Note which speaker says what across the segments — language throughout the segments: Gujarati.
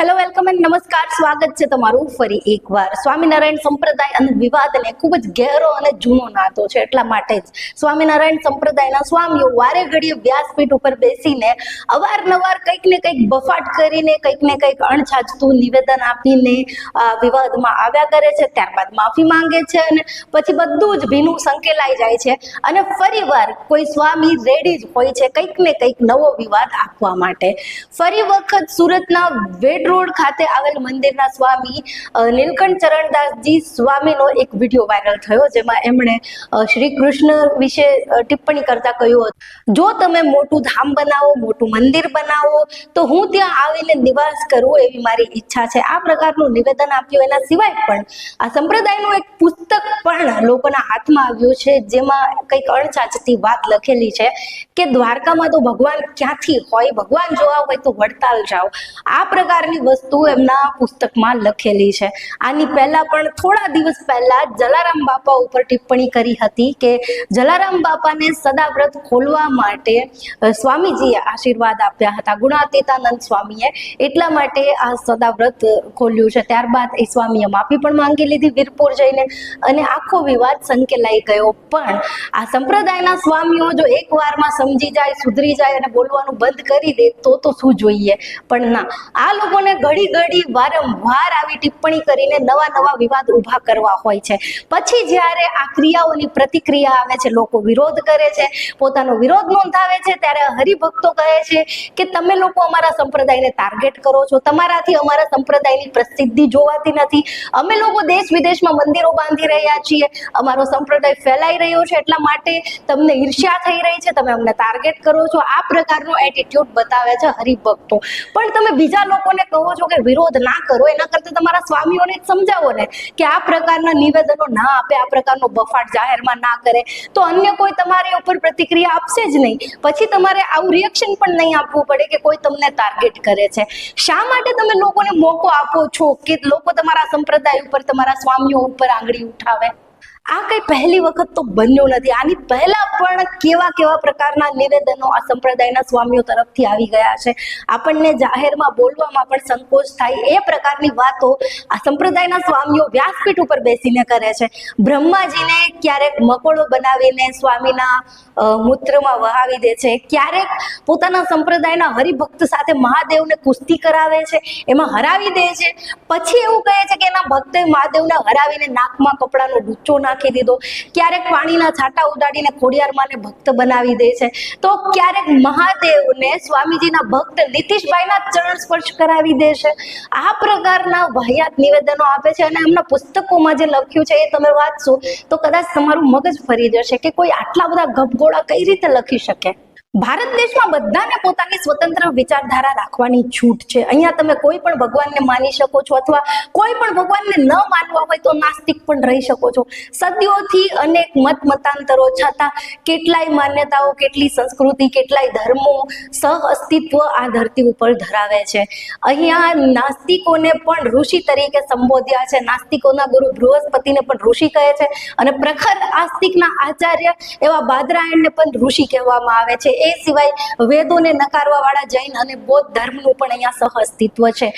Speaker 1: હેલો વેલકમ એન્ડ નમસ્કાર સ્વાગત છે તમારું ફરી એકવાર સ્વામિનારાયણ સંપ્રદાય અને વિવાદને ખૂબ જ ગહેરો અને જૂનો નાતો છે એટલા માટે જ. સ્વામિનારાયણ સંપ્રદાયના સ્વામીઓ વારે ઘડીએ વ્યાસપીઠ ઉપર બેસીને અવારનવાર કંઈક ને કંઈક બફાટ કરીને, કંઈક ને કંઈક અણછાજતું નિવેદન આપીને વિવાદમાં આવ્યા કરે છે. ત્યારબાદ માફી માંગે છે અને પછી બધું જ ભીનું સંકેલાઈ જાય છે. અને ફરીવાર કોઈ સ્વામી રેડી જ હોય છે કંઈક ને કંઈક નવો વિવાદ આપવા માટે. ફરી વખત સુરતના વેડ રોડ ખાતે આવેલ મંદિરના સ્વામી નીલકંઠ ચરણદાસજી સ્વામીનો એક વીડિયો વાયરલ થયો, જેમાં એમણે શ્રી કૃષ્ણ વિશે ટિપ્પણી કરતા કહ્યું હતું. જો તમે મોટું ધામ બનાવો, મોટું મંદિર બનાવો, તો હું ત્યાં આવીને નિવાસ કરું એવી મારી ઈચ્છા છે. આ પ્રકારનું નિવેદન આપ્યું એના સિવાય પણ આ સંપ્રદાયનું એક પુસ્તક પણ લોકોના હાથમાં આવ્યું છે, જેમાં કંઈક અણચાચતી વાત લખેલી છે કે દ્વારકામાં તો ભગવાન ક્યાંથી હોય? ભગવાન જોવા હોય તો વડતાલ જાઓ. આ પ્રકારની વસ્તુ એમના પુસ્તકમાં લખેલી છે. આની પહેલા પણ થોડા દિવસ પહેલા જલારામ બાપા ઉપર ટિપ્પણી કરી હતી કે જલારામ બાપાને સદાવ્રત ખોલવા માટે સ્વામીજીએ આશીર્વાદ આપ્યા હતા. ગુણાતીતાનંદ સ્વામીએ એટલા માટે આ સદાવ્રત ખોલ્યું છે. ત્યારબાદ એ સ્વામીએ માફી પણ માંગી લીધી વીરપુર જઈને અને આખો વિવાદ સંકેલાઈ ગયો. પણ આ સંપ્રદાયના સ્વામીઓ જો એક વારમાં સમજી જાય, સુધરી જાય અને બોલવાનું બંધ કરી દે તો તો શું જોઈએ? પણ ના, આ લોકોને ઘડી ઘડી વારંવાર આવી ટિપ્પણી કરીને નવા નવા વિવાદ ઊભા કરવા હોય છે. પછી જ્યારે આ ક્રિયાઓની પ્રતિક્રિયા આવે છે, લોકો વિરોધ કરે છે, પોતાનો વિરોધ નોંધાવે છે, ત્યારે હરિભક્તો કહે છે કે તમે લોકો અમારા સંપ્રદાયને ટાર્ગેટ કરો છો. તમારાથી અમારા સંપ્રદાયની પ્રસિદ્ધિ જોવાતી નથી. અમે લોકો દેશ વિદેશમાં મંદિરો બાંધી રહ્યા છીએ. અમારો સંપ્રદાય ફેલાઈ રહ્યો છે એટલા માટે તમને ઈર્ષ્યા થઈ રહી છે. તમે અમને ટાર્ગેટ કરો છો. આ પ્રકારનો એટીટ્યુડ બતાવે છે હરિભક્તો. પણ તમે બીજા લોકોને કહો છો કે વિરોધ ના કરો, એના કરતા તમારા સ્વામીઓને સમજાવો ને કે આ પ્રકારના નિવેદનો ના આપે, આ પ્રકારનો બફાટ જાહેરમાં ના કરે. તો અન્ય કોઈ તમારી ઉપર પ્રતિક્રિયા આપશે જ નહીં. પછી તમારે આવું રિએક્શન પણ નહીં આપવું પડે કે કોઈ તમને ટાર્ગેટ કરે છે. શા માટે તમે લોકોને મોકો આપો છો? કે લોકો તમારા સંપ્રદાય ઉપર, તમારા સ્વામીઓ ઉપર આંગળી ઉઠાવે? આ કઈ પહેલી વખત તો બન્યું નથી. આની પહેલા પણ કેવા કેવા પ્રકારના નિવેદનો આ સંપ્રદાયના સ્વામીઓ તરફથી આવી ગયા છે. આપણને જાહેરમાં બોલવામાં પણ સંકોચ થાય એ પ્રકારની વાતો આ સંપ્રદાયના સ્વામીઓ વ્યાસપીઠ ઉપર બેસીને કરે છે. બ્રહ્માજીને ક્યારેક મકોડો બનાવીને સ્વામીના મૂત્રમાં વહાવી દે છે. ક્યારેક પોતાના સંપ્રદાયના હરિભક્ત સાથે મહાદેવને કુસ્તી કરાવે છે, એમાં હરાવી દે છે. પછી એવું કહે છે કે એના ભક્તે મહાદેવને હરાવીને નાકમાં કપડાનો ડૂચો નાખી દીધો. ક્યારેક પાણીના છાંટા ઉડાડીને ખોડિયારમાંને ભક્ત બનાવી દે છે. તો ક્યારેક મહાદેવને સ્વામીજીના ભક્ત નીતિશભાઈના ચરણ સ્પર્શ કરાવી દે છે. આ પ્રકારના વાહિયાત નિવેદનો આપે છે અને એમના પુસ્તકોમાં જે લખ્યું છે એ તમે વાંચશો તો કદાચ તમારું મગજ ફરી જશે કે કોઈ આટલા બધા ગપગોળા કઈ રીતે લખી શકે? ભારત દેશમાં બધાને પોતાની સ્વતંત્ર વિચારધારા રાખવાની છૂટ છે. અહીંયા તમે કોઈ પણ ભગવાનને માની શકો છો અથવા કોઈ પણ ભગવાનને ન માનવા હોય તો નાસ્તિક પણ રહી શકો છો. સદીઓથી અનેક મત મતાંતરો છતાં કેટલાય માન્યતાઓ, કેટલી સંસ્કૃતિ, કેટલાય ધર્મો સહ અસ્તિત્વ આ ધરતી ઉપર ધરાવે છે. અહીંયા નાસ્તિકોને પણ ઋષિ તરીકે સંબોધ્યા છે. નાસ્તિકોના ગુરુ બૃહસ્પતિને પણ ઋષિ કહે છે અને પ્રખર આસ્તિકના આચાર્ય એવા બાદરાયણને પણ ઋષિ કહેવામાં આવે છે. એ સિવાય વેદોને નકારવા વાળા જૈન અને બૌદ્ધ ધર્મનું પણ અહીંયા સહ અસ્તિત્વ છે.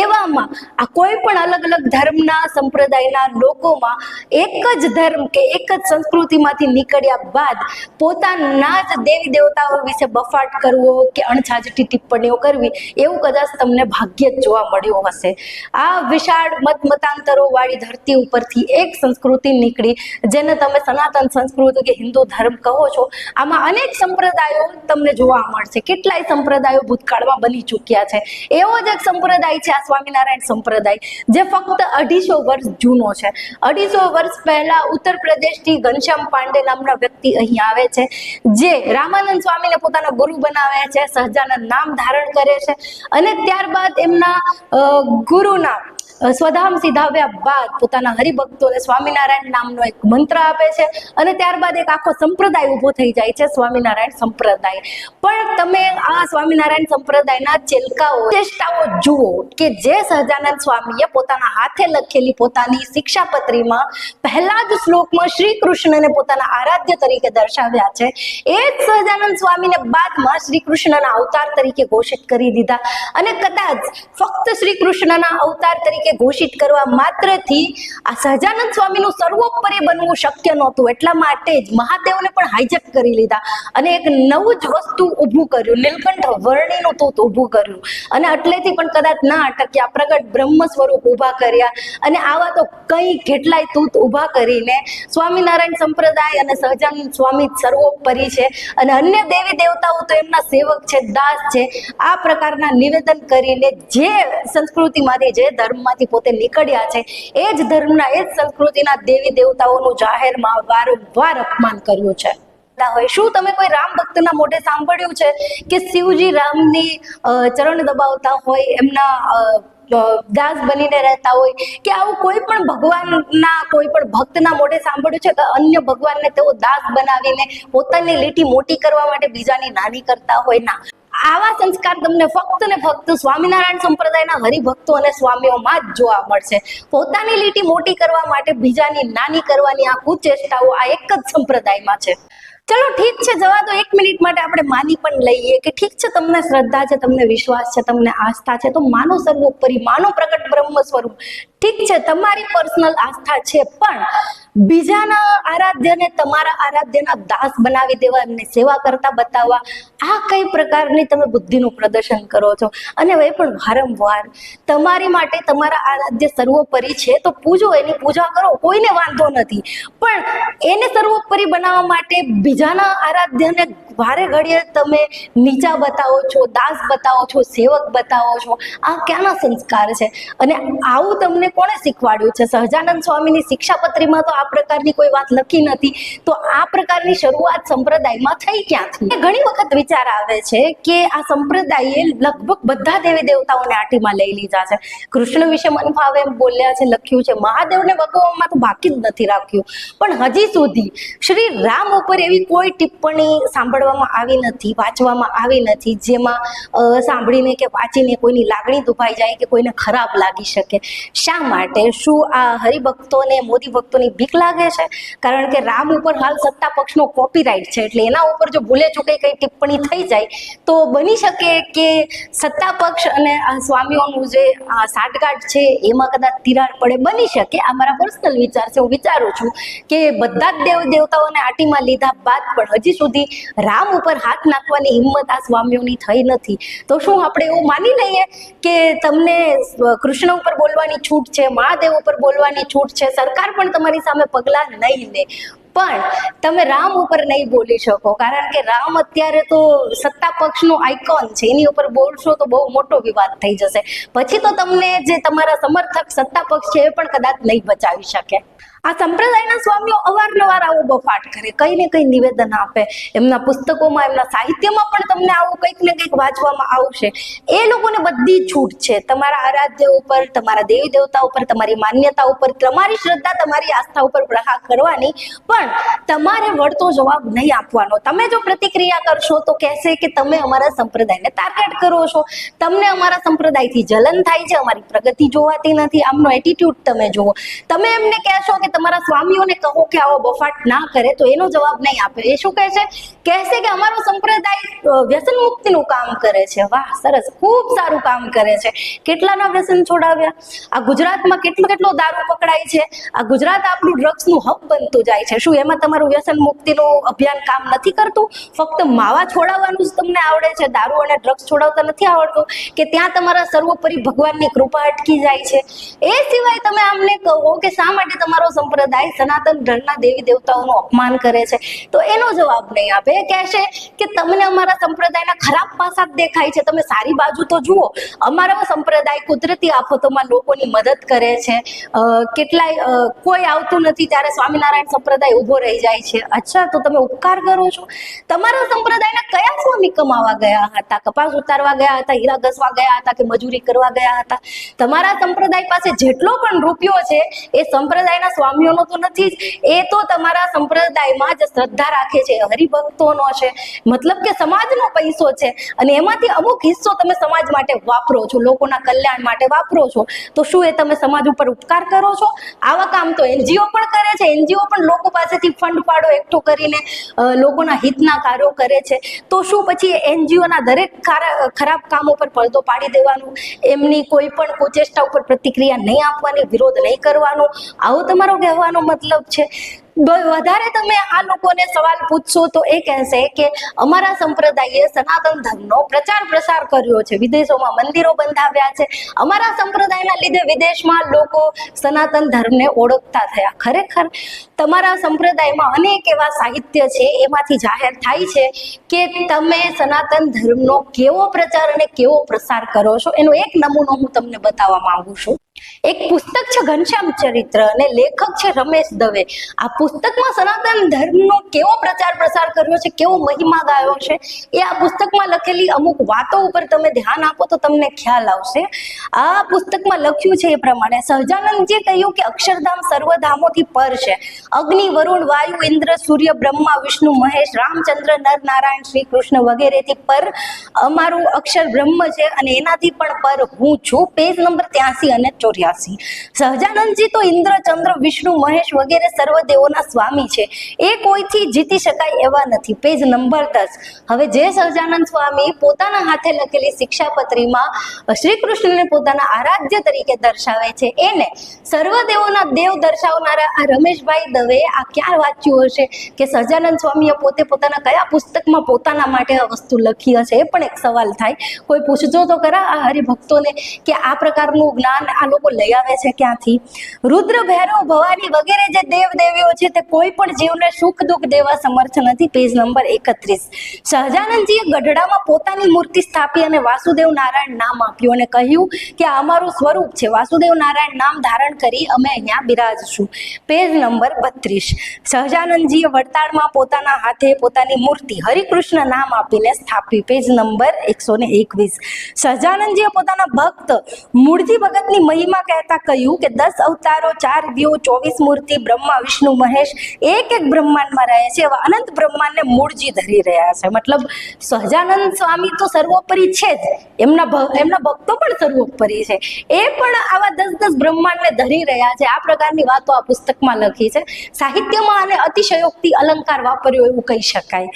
Speaker 1: એવામાં આ કોઈ પણ અલગ અલગ ધર્મના સંપ્રદાયના લોકોમાં એક જ ધર્મ કે એક જ સંસ્કૃતિમાંથી નીકળ્યા બાદ પોતાના જ દેવી દેવતાઓ વિશે બફાટ કરવો કે અણછાજટી ટિપ્પણીઓ કરવી એવું કદાચ તમને ભાગ્ય જ જોવા મળ્યું હશે. આ વિશાળ મત મતાંતરો વાળી ધરતી ઉપરથી એક સંસ્કૃતિ નીકળી, જેને તમે સનાતન સંસ્કૃતિ કે હિન્દુ ધર્મ કહો છો, આમાં અનેક સંપ્રદાયો તમને જોવા મળશે કેટલાય સંપ્રદાયો ભૂતકાળમાં બની ચૂક્યા છે. એવો જ એક સંપ્રદાય છે આ સ્વામિનારાયણ સંપ્રદાય, જે ફક્ત અઢીસો વર્ષ જૂનો છે. અઢીસો વર્ષ પહેલા ઉત્તર પ્રદેશથી ઘનશ્યામ પાંડે નામના વ્યક્તિ અહીં આવે છે, જે રામાનંદ સ્વામીને પોતાના ગુરુ બનાવે છે, સહજાનંદ નામ ધારણ કરે છે અને ત્યારબાદ એમના ગુરુના સ્વધામ સિધાવ્યા બાદ પોતાના હરિભક્તોને સ્વામિનારાયણ નામનો એક મંત્ર આપે છે અને ત્યારબાદ એક આખો સંપ્રદાય ઊભો થઈ જાય છે સ્વામિનારાયણ સંપ્રદાય. પણ તમે આ સ્વામિનારાયણ સંપ્રદાયના ચેલકાઓ, ચેષ્ટાઓ જુઓ કે જે સહજાનંદ સ્વામીએ પોતાના હાથે લખેલી પોતાની શિક્ષાપત્રીમાં પહેલા જ શ્લોકમાં શ્રી કૃષ્ણને પોતાના આરાધ્ય તરીકે દર્શાવ્યા છે. એ જ સહજાનંદ સ્વામીને બાદમાં શ્રી કૃષ્ણના અવતાર તરીકે ઘોષિત કરી દીધા. અને કદાચ ફક્ત શ્રી કૃષ્ણના અવતાર તરીકે ઘોષિત કરવા માત્રથી આ સહજાનંદ સ્વામીનું સર્વોપરી બનવું શક્ય નહોતું. એટલા માટે જ મહાદેવને પણ હાઈજેક કરી લીધા. અને એક નવું જ વસ્તુ ઊભું કર્યું, નીલકંઠ વર્ણિનું તૂત ઊભું કર્યું. અને એટલેથી પણ કદાચ ના અટક્યા, પ્રગટ બ્રહ્મ સ્વરૂપ ઊભા કર્યા. અને આવા તો કઈ કેટલાય તૂત ઊભા કરીને સ્વામિનારાયણ સંપ્રદાય અને સહજાન સ્વામી સર્વોપરી છે. અને અન્ય દેવી દેવતાઓ તો એમના સેવક છે, દાસ છે. આ પ્રકારના નિવેદન કરીને જે સંસ્કૃતિમાંથી, જે ધર્મમાંથી પોતે નીકળ્યા છે, એ જ ધર્મના, એ જ સંસ્કૃતિના દેવી દેવતાઓનું જાહેરમાં વારંવાર અપમાન કર્યું છે. હોય. શું તમે કોઈ રામ ભક્તના મોઢે સાંભળ્યું છે કે શિવજી રામની ચરણ દબાવતા હોય, એમના દાસ બનીને રહેતા હોય? કે આવું કોઈ પણ ભગવાનના, કોઈ પણ ભક્તના મોઢે સાંભળ્યું છે કે અન્ય ભગવાનને તેઓ દાસ બનાવીને પોતાની લીટી મોટી કરવા માટે બીજાની નાની કરતા હોય? ના. આવા સંસ્કાર તમને ફક્ત ને ફક્ત સ્વામિનારાયણ સંપ્રદાયના હરિભક્તો અને સ્વામીઓમાં જ જોવા મળશે. પોતાની લીટી મોટી કરવા માટે બીજાની નાની કરવાની આ કુચેષ્ટાઓ આ એક જ સંપ્રદાયમાં છે. ચલો ઠીક છે, જવા દો. એક મિનિટ માટે આપણે માની પણ લઈએ કે ઠીક છે, તમને શ્રદ્ધા છે, તમને વિશ્વાસ છે, તમને આસ્થા છે, તો માનો સર્વોપરી, માનો પ્રગટ બ્રહ્મ સ્વરૂપ. ઠીક છે, તમારી પર્સનલ આસ્થા છે, પણ બીજાના આરાધ્યને તમારા આરાધ્યના દાસ બનાવી દેવા અને સેવા કરતા બતાવવા આ કઈ પ્રકારની તમે બુદ્ધિનું પ્રદર્શન કરો છો? અને હવે પણ વારંવાર તમારી માટે તમારા આરાધ્ય સર્વોપરી છે, તો પૂજો, એની પૂજા કરો, કોઈને વાંધો નથી. પણ એને સર્વોપરી બનાવવા માટે બીજાના આરાધ્યને વારે ઘડીએ તમે નીચા બતાવો છો, દાસ બતાવો છો, સેવક બતાવો છો. આ ક્યાંના સંસ્કાર છે? અને આવું તમને કોણે શીખવાડ્યું છે? સહજાનંદ સ્વામીની શિક્ષાપત્રીમાં તો આ પ્રકારની કોઈ વાત લખી નથી. તો આ પ્રકારની શરૂઆત સંપ્રદાયમાં થઈ ક્યાંથી? ઘણી વખત વિચાર આવે છે કે આ સંપ્રદાયે લગભગ બધા દેવી દેવતાઓને આટીમાં લઈ લીધા છે. કૃષ્ણ વિશે મન ફાવે એમ બોલ્યા છે, લખ્યું છે, મહાદેવને ભગવવામાં તો બાકી જ નથી રાખ્યું. પણ હજી સુધી શ્રી રામ ઉપર એવી કોઈ ટિપ્પણી સાંભળવામાં આવી નથી, વાંચવામાં આવી નથી, જેમાં સાંભળીને કે વાંચીને કોઈની લાગણી દુભાઈ જાય કે કોઈને ખરાબ લાગી શકે. શા માટે? શું આ હરિભક્તોને, મોદી ભક્તોની બીક લાગે છે? કારણ કે રામ ઉપર હાલ સત્તા પક્ષનો કોપીરાઇટ છે, એટલે એના ઉપર જો ભૂલે ચૂકે કંઈ ટિપ્પણી થઈ જાય, તો બની શકે કે સત્તા પક્ષ અને સ્વામીઓનું જે આ સાંઠગાંઠ છે, એમાં કદાચ તિરાડ પડે, બની શકે. આ મારા પર્સનલ વિચાર છે. હું વિચારું છું કે બધા જ દેવ દેવતાઓને આટીમાં લીધા બાદ પણ હજી સુધી રામ ઉપર હાથ નાખવાની હિંમત આ સ્વામીઓની થઈ નથી. તો શું આપણે એવું માની લઈએ કે તમને કૃષ્ણ ઉપર બોલવાની છૂટ છે, મહાદેવ ઉપર બોલવાની છૂટ છે, સરકાર પણ તમારી સામે પગલાં નહીં લે? પણ તમે રામ ઉપર નહીં બોલી શકો, કારણ કે રામ અત્યારે તો સત્તા પક્ષનો આઇકોન છે. એની ઉપર બોલશો તો બહુ મોટો વિવાદ થઈ જશે. પછી તો તમને જે તમારા સમર્થક સત્તા પક્ષ છે એ પણ કદાચ નહીં બચાવી શકે. આ સંપ્રદાયના સ્વામીઓ અવારનવાર આવો બફાટ કરે, કઈ ને કઈ નિવેદન આપે. એમના પુસ્તકોમાં, એમના સાહિત્યમાં પણ તમને આવું કંઈક ને કંઈક વાંચવામાં આવશે. એ લોકોને બધી છૂટ છે. તમારા આરાધ્ય ઉપર, તમારા દેવી દેવતા ઉપર, તમારી માન્યતા ઉપર, તમારી શ્રદ્ધા, તમારી આસ્થા ઉપર પ્રહાર કરવાની. પણ તમારે વળતો જવાબ નહીં આપવાનો. તમે જો પ્રતિક્રિયા કરશો, તો કહેશે કે તમે અમારા સંપ્રદાયને ટાર્ગેટ કરો છો. તમને અમારા સંપ્રદાયથી જલન થાય છે. અમારી પ્રગતિ જોવાતી નથી. આમનો એટીટ્યુડ તમે જુઓ. તમે એમને કહેશો કે તમારા સ્વામીઓને કહો કે આવો બફાટ ના કરે તો એનો જવાબ નહીં આપે. એ શું કહે છે? કહેશે કે અમારો સંપ્રદાય વ્યસન મુક્તિનું કામ કરે છે. વાહ, સરસ. ખૂબ સારું કામ કરે છે. કેટલાના વ્યસન છોડાવ્યા? આ ગુજરાતમાં કેટલો કેટલો દારૂ પકડાય છે? આ ગુજરાત આપણું ડ્રગ્સનું હબ બનતું જાય છે. શું એમાં તમારું વ્યસન મુક્તિનું અભિયાન કામ નથી કરતું? ફક્ત માવા છોડાવવાનું જ તમને આવડે છે. દારૂ અને ડ્રગ્સ છોડાવતા નથી આવડતું કે ત્યાં તમારા સર્વોપરી ભગવાનની કૃપા અટકી જાય છે? એ સિવાય તમે આમને કહો કે શા માટે તમારો સંપ્રદાય સનાતન ધર્મના દેવી દેવતાઓનું અપમાન કરે છે. તો એનો જવાબ નહીં આપે. એ કહેશે કે તમને અમારા સંપ્રદાયના ખરાબ પાસા દેખાય છે. તમે સારી બાજુ તો જુઓ. અમારો સંપ્રદાય કુદરતી આફતોમાં લોકોની મદદ કરે છે. કેટલાય કોઈ આવતું નથી ત્યારે સ્વામિનારાયણ સંપ્રદાય ઊભો રહી જાય છે. અચ્છા, તો તમે ઉપકાર કરો છો? તમારા સંપ્રદાયના કયા સ્વામી કમાવા ગયા હતા? કપાસ ઉતારવા ગયા હતા? હીરા ઘસવા ગયા હતા કે મજૂરી કરવા ગયા હતા? તમારા સંપ્રદાય પાસે જેટલો પણ રૂપિયો છે, એ સંપ્રદાયના સ્વામી સ્વામીઓનો તો નથી જ. એ તો તમારા સંપ્રદાયમાં જ શ્રદ્ધા રાખે છે, હરિભક્તોનો છે. મતલબ કે સમાજનો પૈસો છે. અને એમાંથી અમુક હિસ્સો તમે સમાજ માટે વાપરો છો, લોકોના કલ્યાણ માટે વાપરો છો, તો શું એ તમે સમાજ ઉપર ઉપકાર કરો છો? આવા કામ તો એનજીઓ પણ કરે છે. એનજીઓ પણ લોકો પાસેથી ફંડ ફાળો એકઠો કરીને લોકોના હિતના કાર્યો કરે છે. તો શું પછી એનજીઓના દરેક ખરાબ કામો પર પડદો પાડી દેવાનું? એમની કોઈ પણ કુચેષ્ટા ઉપર પ્રતિક્રિયા નહીં આપવાની, વિરોધ નહીં કરવાનો? આવો તમારો કહેવાનો મતલબ છે. વધારે તમે આ લોકોને સવાલ પૂછશો તો એ કહેશે કે અમારા સંપ્રદાયે સનાતન ધર્મનો પ્રચાર પ્રસાર કર્યો છે. વિદેશોમાં મંદિરો બંધાવ્યા છે. અમારા સંપ્રદાયના લીધે વિદેશમાં લોકો સનાતન ધર્મને ઓળખતા થયા. ખરેખર તમારા સંપ્રદાયમાં અનેક એવા સાહિત્ય છે, એમાંથી જાહેર થાય છે કે તમે સનાતન ધર્મનો કેવો પ્રચાર અને કેવો પ્રસાર કરો છો. એનો એક નમૂનો હું તમને બતાવવા માંગુ છું. એક પુસ્તક છે ઘનશ્યામ ચરિત્ર અને લેખક છે રમેશ દવે. આ પુસ્તકમાં સનાતન ધર્મનો કેવો પ્રચાર પ્રસાર કર્યો છે, કેવો મહિમા ગાયો છે, એ આ પુસ્તકમાં લખેલી અમુક વાતો ઉપર તમે ધ્યાન આપો તો તમને ખ્યાલ આવશે. આ પુસ્તકમાં લખ્યું છે એ પ્રમાણે, સહજાનંદજીએ કહ્યું કે અક્ષરધામ સર્વધામોથી પર છે. અગ્નિ, વરુણ, વાયુ, ઇન્દ્ર, સૂર્ય, બ્રહ્મા, વિષ્ણુ, મહેશ, રામચંદ્ર, નર, નારાયણ, શ્રી કૃષ્ણ વગેરેથી પર અમારું અક્ષર બ્રહ્મ છે અને એનાથી પણ પર હું છું. પેજ નંબર ત્યાંસી અને ચોર્યાસી. સહજાનંદજી તો ઇન્દ્ર, ચંદ્ર, વિષ્ણુ, મહેશ વગેરે સર્વ સ્વામી છે. એ કોઈથી જીતી શકાય એવા નથી. પેજ નંબર દસ. હવે જે સહજાનંદ સ્વામી પોતાના હાથે લખેલી શિક્ષાપત્રીમાં શ્રી કૃષ્ણને પોતાના આરાધ્ય તરીકે દર્શાવે છે. એને સર્વ દેવ દર્શાવનારા આ રમેશભાઈ દવે આ ક્યાં વાંચ્યું હશે કે સહજાનંદ સ્વામીએ પોતે પોતાના કયા પુસ્તકમાં પોતાના માટે આ વસ્તુ લખી હશે? એ પણ એક સવાલ થાય. કોઈ પૂછજો તો ખરા આ હરિભક્તોને કે આ પ્રકારનું જ્ઞાન આ લોકો લઈ આવે છે ક્યાંથી? રુદ્ર ભૈરવ ભવાની વગેરે જે દેવ દેવીઓ છે તે કોઈ પણ જીવને સુખ દુઃખ દેવા સમર્થ નથી. પેજ નંબર એકત્રીસ. સહજાનંદજીએ ગઢડામાં પોતાની મૂર્તિ સ્થાપી અને વાસુદેવ નારાયણ નામ આપ્યું અને કહ્યું કે આ અમારું સ્વરૂપ છે. વાસુદેવ નારાયણ નામ ધારણ કરી અમે અહીંયા બિરાજશું પેજ નંબર બત્રીસ. સહજાનંદજીએ વડતાળમાં પોતાના હાથે પોતાની મૂર્તિ હરિકૃષ્ણ નામ આપીને સ્થાપી. પેજ નંબર એકસો ને એકવીસ. સહજાનંદજીએ પોતાના ભક્ત મૂળજી ભગતની મહિમા કહેતા કહ્યું કે દસ અવતારો, ચાર દિયો ચોવીસ મૂર્તિ, બ્રહ્મા, વિષ્ણુ, મહેશ, એક એક બ્રહ્માંડમાં રહે છે. એવા અનંત બ્રહ્માંડને મૂળજી ધરી રહ્યા છે. મતલબ સહજાનંદ સ્વામી તો સર્વોપરી છે જ. એમના એમના ભક્તો પણ સર્વોપરી છે. એ પણ આવા દસ દસ બ્રહ્માંડને ધરી રહ્યા છે. આ પ્રકારની વાતો આ પુસ્તકમાં લખી છે. સાહિત્યમાં આને અતિશયોક્તિ અલંકાર વાપર્યો એવું કહી શકાય.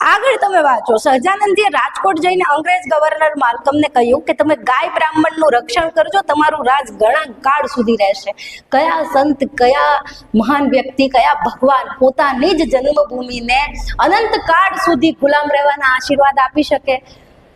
Speaker 1: આગળ તમે વાંચો. સહજાનંદજીએ રાજકોટ જઈને અંગ્રેજ ગવર્નર માલકમને કહ્યું કે તમે ગાય બ્રાહ્મણનું રક્ષણ કરજો, તમારું રાજ ઘણા કાળ સુધી રહેશે. કયા સંત, કયા મહાન વ્યક્તિ, કયા ભગવાન પોતાની જ જન્મભૂમિને અનંત કાળ સુધી ગુલામ રહેવાના આશીર્વાદ આપી શકે?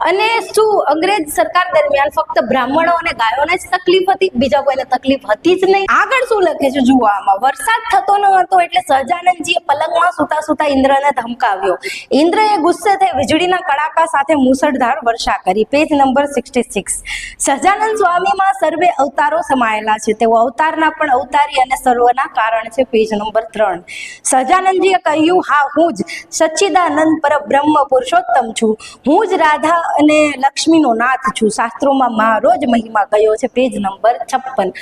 Speaker 1: અને શું, અંગ્રેજ સરકાર દરમિયાન ફક્ત બ્રાહ્મણો અને ગાયોને જ તકલીફ હતી? બીજા કોઈને તકલીફ હતી જ નહીં. આગળ શું લખે છે જુઓ વરસાદ થતો ન હતો એટલે સહજાનંદજીએ પલંગમાં સુતા સુતા ઇન્દ્રને ધમકાવ્યો. ઇન્દ્રએ ગુસ્સે થઈ વીજળીના કડાકા સાથે મુસળધાર વર્ષા કરી. Page number sixty six Sahajanand સ્વામીમાં સર્વે અવતારો સમાયેલા છે. તેઓ અવતારના પણ અવતારી અને સર્વના કારણ છે પેજ નંબર ત્રણ. સહજાનંદજીએ કહ્યું, હા, હું જ સચ્ચિદાનંદ પર બ્રહ્મ પુરુષોત્તમ છું. હું જ રાધા અને લક્ષ્મીનો નાથ છું. શાસ્ત્રોમાં મારો જ મહિમા ગયો છે. પેજ નંબર છપ્પન.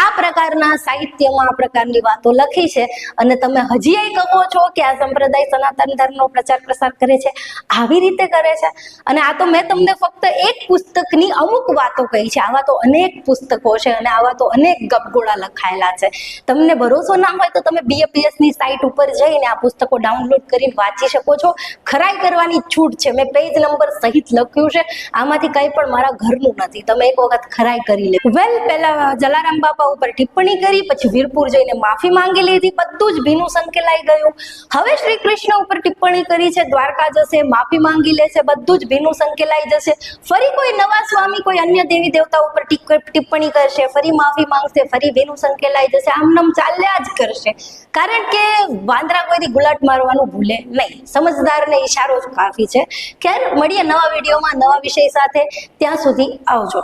Speaker 1: આ પ્રકારના સાહિત્યમાં આ પ્રકારની વાતો લખી છે અને તમે હજી કહો છો કે આ સંપ્રદાય સનાતન ધર્મનો પ્રચાર પ્રસાર કરે છે, આવી રીતે કરે છે? અને આ તો મેં તમને ફક્ત એક પુસ્તકની અમુક વાતો કહી છે. આવા તો અનેક પુસ્તકો છે અને આવા તો અનેક ગપગોળા લખાયેલા છે. તમને ભરોસો ના હોય તો તમે બીએપીએસની સાઇટ ઉપર જઈને આ પુસ્તકો ડાઉનલોડ કરીને વાંચી શકો છો. ખરાઈ કરવાની છૂટ છે. મેં પેજ નંબર સહિત લખ્યું છે. આમાંથી કંઈ પણ મારા ઘરનું નથી. તમે એક વખત ખરાઈ કરી લે. વેલ પહેલા જલારામ બાપા ઉપર ટિપ્પણી કરી, પછી વીરપુર જઈને માફી માંગી લીધી, બધું જ ભીનું સંકેલાઈ ગયું. હવે શ્રી કૃષ્ણ ઉપર ટિપ્પણી કરી છે, દ્વારકા જશે, માફી માંગી લેશે, બધું જ ભીનું સંકેલાઈ જશે. ફરી કોઈ નવા સ્વામી, કોઈ અન્ય દેવી દેવતા ઉપર ટિપ્પણી કરશે, ફરી માફી માંગશે, ફરી ભીનું સંકેલાઈ જશે. આમ નામ ચાલ્યા જ કરશે. કારણ કે વાંદરા કોઈથી ગુલાટ મારવાનું ભૂલે નહીં. સમજદારને ઈશારો કાફી છે. ખેર, મળીએ નવા વિડીયોમાં, નવા વિષય સાથે. ત્યાં સુધી આવજો.